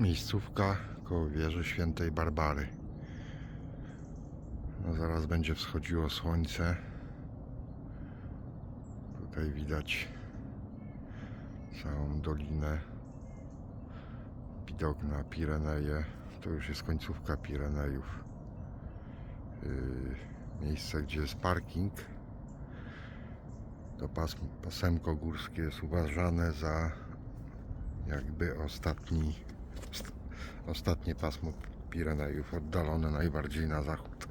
miejscówka koło wieży świętej Barbary. No zaraz będzie wschodziło słońce. Tutaj widać całą dolinę. Widok na Pireneje. To już jest końcówka Pirenejów. Yy, miejsce, gdzie jest parking. To pas, pasemko górskie jest uważane za jakby ostatni, ost- ostatnie pasmo Pirenejów, oddalone najbardziej na zachód.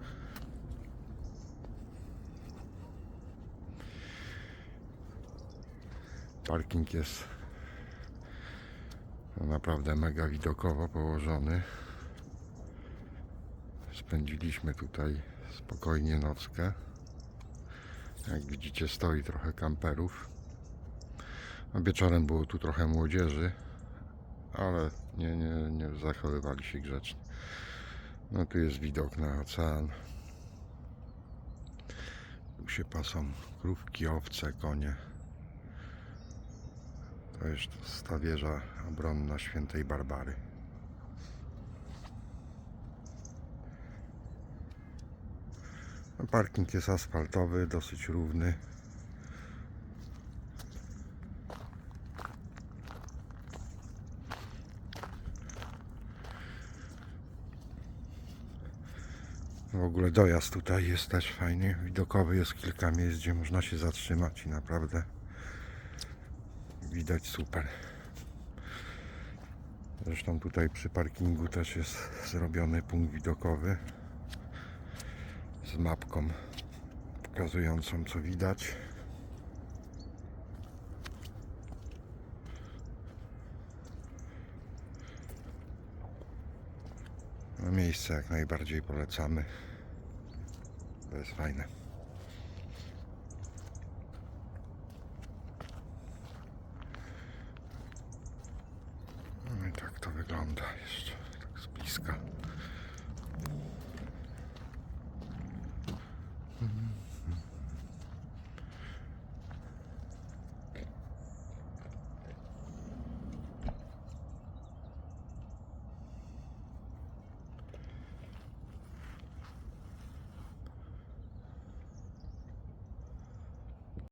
Parking jest naprawdę mega widokowo położony. Spędziliśmy tutaj spokojnie nockę. Jak widzicie stoi trochę kamperów. A wieczorem było tu trochę młodzieży, ale nie, nie, nie zachowywali się grzecznie. No tu jest widok na ocean. Tu się pasą krówki, owce, konie. To jest ta wieża obronna świętej Barbary. No, Parking jest asfaltowy, dosyć równy. W ogóle dojazd tutaj jest też fajny. Widokowy jest kilka miejsc, gdzie można się zatrzymać i naprawdę widać super. Zresztą tutaj przy parkingu też jest zrobiony punkt widokowy z mapką pokazującą co widać. No miejsce jak najbardziej polecamy. To jest fajne. No i tak to wygląda jeszcze, tak z bliska.